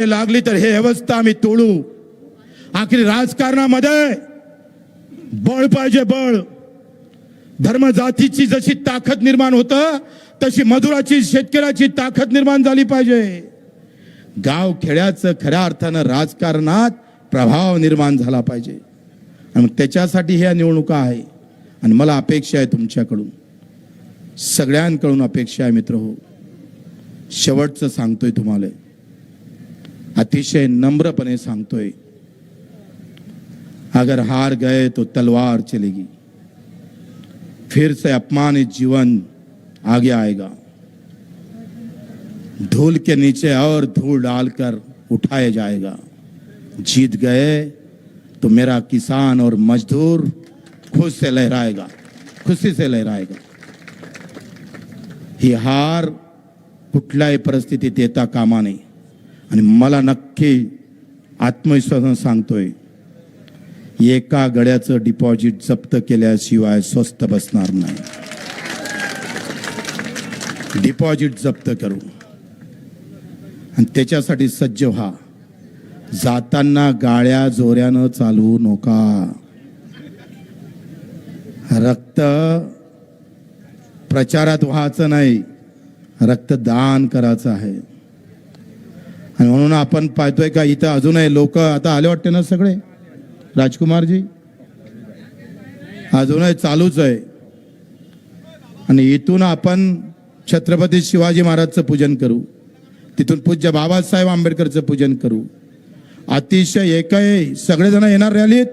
लागली तर हे व्यवस्था आम्ही तोडू. आखरी राजकारणामध्ये बळ पाहिजे बळ. धर्म जातीची जशी ताकद निर्माण होतं तशी मजुराची शेतकऱ्याची ताकद निर्माण झाली पाहिजे. गाव खेड्याचं खऱ्या अर्थानं राजकारणात प्रभाव निर्माण झाला पाहिजे. आणि त्याच्यासाठी ह्या निवडणुका आहे. आणि मला अपेक्षा आहे तुमच्याकडून. सगळ्यांकडून अपेक्षा आहे मित्र हो. शेवटचं सांगतोय तुम्हाला. अतिशय नम्रपणे सांगतोय, अगर हार गए तो तलवार चलेगी, फिर से अपमानित जीवन आगे आएगा। धूल के नीचे और धूल डालकर उठाया जाएगा। जीत गए तो मेरा किसान और मजदूर खुश से लहराएगा, खुशी से लहराएगा। ही हार कुठल्याही परिस्थितीत येता कामा नये आणि मला नक्की आत्मविश्वासानं सांगतोय एका गड्याचं डिपॉझिट जप्त केल्याशिवाय स्वस्त बसणार नाही. डिपॉझिट जप्त करू. आणि त्याच्यासाठी सज्ज व्हा. जाताना गाड्या जोऱ्यानं चालवू नका. रक्त प्रचारात व्हायचं नाही रक्तदान करायचं आहे. आणि म्हणून आपण पाहतोय का इथं अजूनही लोक आता आले वाटते ना सगळे? राजकुमारजी? अजूनही चालूच आहे. आणि इथून आपण छत्रपती शिवाजी महाराजचं पूजन करू. तिथून पूज्य बाबासाहेब आंबेडकरचं पूजन करू. अतिशय एकही सगळेजण येणार रॅलीत?